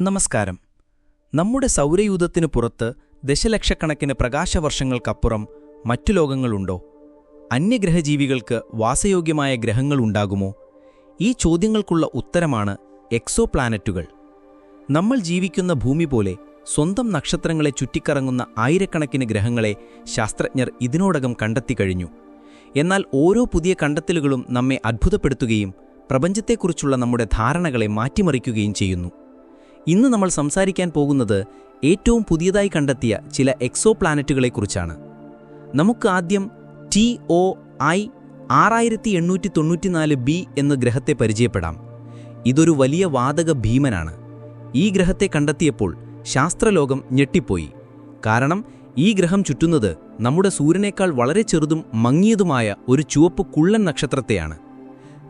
നമസ്കാരം. നമ്മുടെ സൗരയൂഥത്തിന് പുറത്ത് ദശലക്ഷക്കണക്കിന് പ്രകാശവർഷങ്ങൾക്കപ്പുറം മറ്റു ലോകങ്ങളുണ്ടോ? അന്യഗ്രഹജീവികൾക്ക് വാസയോഗ്യമായ ഗ്രഹങ്ങൾ ഉണ്ടാകുമോ? ഈ ചോദ്യങ്ങൾക്കുള്ള ഉത്തരമാണ് എക്സോ പ്ലാനറ്റുകൾ നമ്മൾ ജീവിക്കുന്ന ഭൂമി പോലെ സ്വന്തം നക്ഷത്രങ്ങളെ ചുറ്റിക്കറങ്ങുന്ന ആയിരക്കണക്കിന് ഗ്രഹങ്ങളെ ശാസ്ത്രജ്ഞർ ഇതിനോടകം കണ്ടെത്തിക്കഴിഞ്ഞു എന്നാൽ ഓരോ പുതിയ കണ്ടെത്തലുകളും നമ്മെ അത്ഭുതപ്പെടുത്തുകയും പ്രപഞ്ചത്തെക്കുറിച്ചുള്ള നമ്മുടെ ധാരണകളെ മാറ്റിമറിക്കുകയും ചെയ്യുന്നു. ഇന്ന് നമ്മൾ സംസാരിക്കാൻ പോകുന്നത് ഏറ്റവും പുതിയതായി കണ്ടെത്തിയ ചില എക്സോ പ്ലാനറ്റുകളെക്കുറിച്ചാണ് നമുക്ക് ആദ്യം ടി ഒ ഐ ആറായിരത്തി എണ്ണൂറ്റി തൊണ്ണൂറ്റിനാല് ബി എന്ന ഗ്രഹത്തെ പരിചയപ്പെടാം. ഇതൊരു വലിയ വാതക ഭീമനാണ്. ഈ ഗ്രഹത്തെ കണ്ടെത്തിയപ്പോൾ ശാസ്ത്രലോകം ഞെട്ടിപ്പോയി. കാരണം ഈ ഗ്രഹം ചുറ്റുന്നത് നമ്മുടെ സൂര്യനേക്കാൾ വളരെ ചെറുതും മങ്ങിയതുമായ ഒരു ചുവപ്പ് കുള്ളൻ നക്ഷത്രത്തെയാണ്.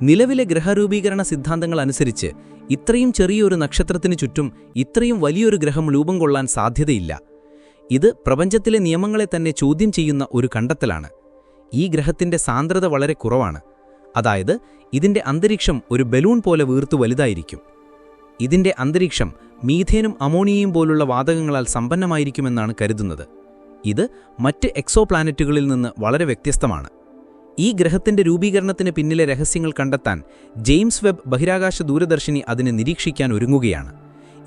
നിലവിലെ ഗ്രഹരൂപീകരണ സിദ്ധാന്തങ്ങൾ അനുസരിച്ച് ഇത്രയും ചെറിയൊരു നക്ഷത്രത്തിനു ചുറ്റും ഇത്രയും വലിയൊരു ഗ്രഹം രൂപം കൊള്ളാൻ സാധ്യതയില്ല. ഇത് പ്രപഞ്ചത്തിലെ നിയമങ്ങളെ തന്നെ ചോദ്യം ചെയ്യുന്ന ഒരു കണ്ടെത്തലാണ്. ഈ ഗ്രഹത്തിന്റെ സാന്ദ്രത വളരെ കുറവാണ്. അതായത് ഇതിന്റെ അന്തരീക്ഷം ഒരു ബലൂൺ പോലെ വീർത്തു വലുതായിരിക്കും. ഇതിന്റെ അന്തരീക്ഷം മീഥേനും അമോണിയയും പോലുള്ള വാതകങ്ങളാൽ സമ്പന്നമായിരിക്കുമെന്നാണ് കരുതുന്നത്. ഇത് മറ്റ് എക്സോപ്ലാനറ്റുകളിൽ നിന്ന് വളരെ വ്യത്യസ്തമാണ്. ഈ ഗ്രഹത്തിന്റെ രൂപീകരണത്തിന് പിന്നിലെ രഹസ്യങ്ങൾ കണ്ടെത്താൻ ജെയിംസ് വെബ് ബഹിരാകാശ ദൂരദർശിനി അതിനെ നിരീക്ഷിക്കാൻ ഒരുങ്ങുകയാണ്.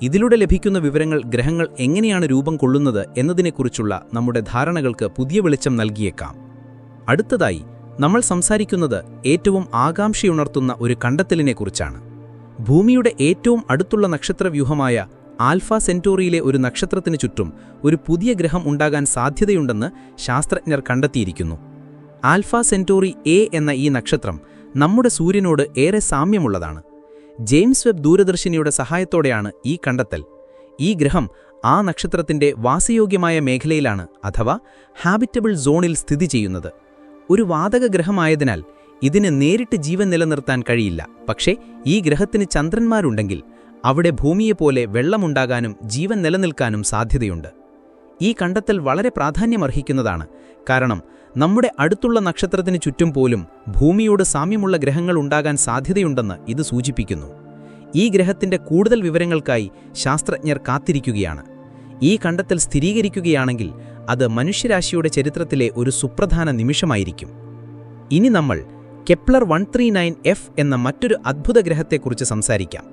ഇതിലൂടെ ലഭിക്കുന്ന വിവരങ്ങൾ ഗ്രഹങ്ങൾ എങ്ങനെയാണ് രൂപം കൊള്ളുന്നത് എന്നതിനെക്കുറിച്ചുള്ള നമ്മുടെ ധാരണകൾക്ക് പുതിയ വെളിച്ചം നൽകിയേക്കാം. അടുത്തതായി നമ്മൾ സംസാരിക്കുന്നത് ഏറ്റവും ആകാംക്ഷയുണർത്തുന്ന ഒരു കണ്ടെത്തലിനെക്കുറിച്ചാണ്. ഭൂമിയുടെ ഏറ്റവും അടുത്തുള്ള നക്ഷത്രവ്യൂഹമായ ആൽഫ സെന്റോറിയിലെ ഒരു നക്ഷത്രത്തിനു ചുറ്റും ഒരു പുതിയ ഗ്രഹം ഉണ്ടാകാൻ സാധ്യതയുണ്ടെന്ന് ശാസ്ത്രജ്ഞർ കണ്ടെത്തിയിരിക്കുന്നു. ആൽഫ സെന്റോറി എ എന്ന ഈ നക്ഷത്രം നമ്മുടെ സൂര്യനോട് ഏറെ സാമ്യമുള്ളതാണ്. ജെയിംസ് വെബ് ദൂരദർശിനിയുടെ സഹായത്തോടെയാണ് ഈ കണ്ടെത്തൽ. ഈ ഗ്രഹം ആ നക്ഷത്രത്തിന്റെ വാസയോഗ്യമായ മേഖലയിലാണ് അഥവാ ഹാബിറ്റബിൾ സോണിൽ സ്ഥിതി ചെയ്യുന്നത്. ഒരു വാതക ഗ്രഹമായതിനാൽ ഇതിന് നേരിട്ട് ജീവൻ നിലനിർത്താൻ കഴിയില്ല. പക്ഷേ ഈ ഗ്രഹത്തിന് ചന്ദ്രന്മാരുണ്ടെങ്കിൽ അവിടെ ഭൂമിയെപ്പോലെ വെള്ളമുണ്ടാകാനും ജീവൻ നിലനിൽക്കാനും സാധ്യതയുണ്ട്. ഈ കണ്ടെത്തൽ വളരെ പ്രാധാന്യമർഹിക്കുന്നതാണ്. കാരണം നമ്മുടെ അടുത്തുള്ള നക്ഷത്രത്തിന് ചുറ്റും പോലും ഭൂമിയോട് സാമ്യമുള്ള ഗ്രഹങ്ങൾ ഉണ്ടാകാൻ സാധ്യതയുണ്ടെന്ന് ഇത് സൂചിപ്പിക്കുന്നു. ഈ ഗ്രഹത്തിന്റെ കൂടുതൽ വിവരങ്ങൾക്കായി ശാസ്ത്രജ്ഞർ കാത്തിരിക്കുകയാണ്. ഈ കണ്ടെത്തൽ സ്ഥിരീകരിക്കുകയാണെങ്കിൽ അത് മനുഷ്യരാശിയുടെ ചരിത്രത്തിലെ ഒരു സുപ്രധാന നിമിഷമായിരിക്കും. ഇനി നമ്മൾ Kepler one three nine F എന്ന മറ്റൊരു അദ്ഭുത ഗ്രഹത്തെക്കുറിച്ച് സംസാരിക്കാം.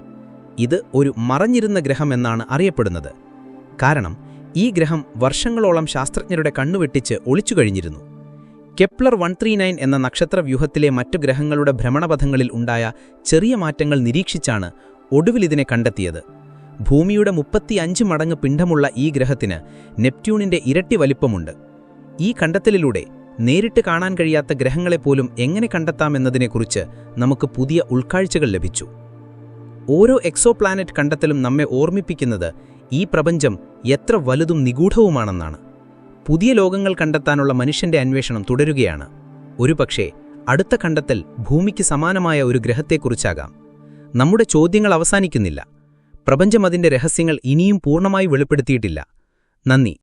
ഇത് ഒരു മറഞ്ഞിരുന്ന ഗ്രഹമെന്നാണ് അറിയപ്പെടുന്നത്. കാരണം ഈ ഗ്രഹം വർഷങ്ങളോളം ശാസ്ത്രജ്ഞരുടെ കണ്ണുവെട്ടിച്ച് ഒളിച്ചു കഴിഞ്ഞിരുന്നു. കെപ്ലർ വൺ ത്രീ നയൻ എന്ന നക്ഷത്രവ്യൂഹത്തിലെ മറ്റു ഗ്രഹങ്ങളുടെ ഭ്രമണപഥങ്ങളിൽ ഉണ്ടായ ചെറിയ മാറ്റങ്ങൾ നിരീക്ഷിച്ചാണ് ഒടുവിൽ ഇതിനെ കണ്ടെത്തിയത്. ഭൂമിയുടെ മുപ്പത്തിയഞ്ച് മടങ്ങ് പിണ്ഡമുള്ള ഈ ഗ്രഹത്തിന് നെപ്റ്റ്യൂണിന്റെ ഇരട്ടി വലിപ്പമുണ്ട്. ഈ കണ്ടെത്തലിലൂടെ നേരിട്ട് കാണാൻ കഴിയാത്ത ഗ്രഹങ്ങളെപ്പോലും എങ്ങനെ കണ്ടെത്താമെന്നതിനെക്കുറിച്ച് നമുക്ക് പുതിയ ഉൾക്കാഴ്ചകൾ ലഭിച്ചു. ഓരോ എക്സോപ്ലാനറ്റ് കണ്ടെത്തലും നമ്മെ ഓർമ്മിപ്പിക്കുന്നത് ഈ പ്രപഞ്ചം എത്ര വലുതും നിഗൂഢവുമാണെന്നാണ്. പുതിയ ലോകങ്ങൾ കണ്ടെത്താനുള്ള മനുഷ്യന്റെ അന്വേഷണം തുടരുകയാണ്. ഒരുപക്ഷെ അടുത്ത കണ്ടെത്തൽ ഭൂമിക്ക് സമാനമായ ഒരു ഗ്രഹത്തെക്കുറിച്ചാകാം. നമ്മുടെ ചോദ്യങ്ങൾ അവസാനിക്കുന്നില്ല. പ്രപഞ്ചം അതിന്റെ രഹസ്യങ്ങൾ ഇനിയും പൂർണമായി വെളിപ്പെടുത്തിയിട്ടില്ല. നന്ദി.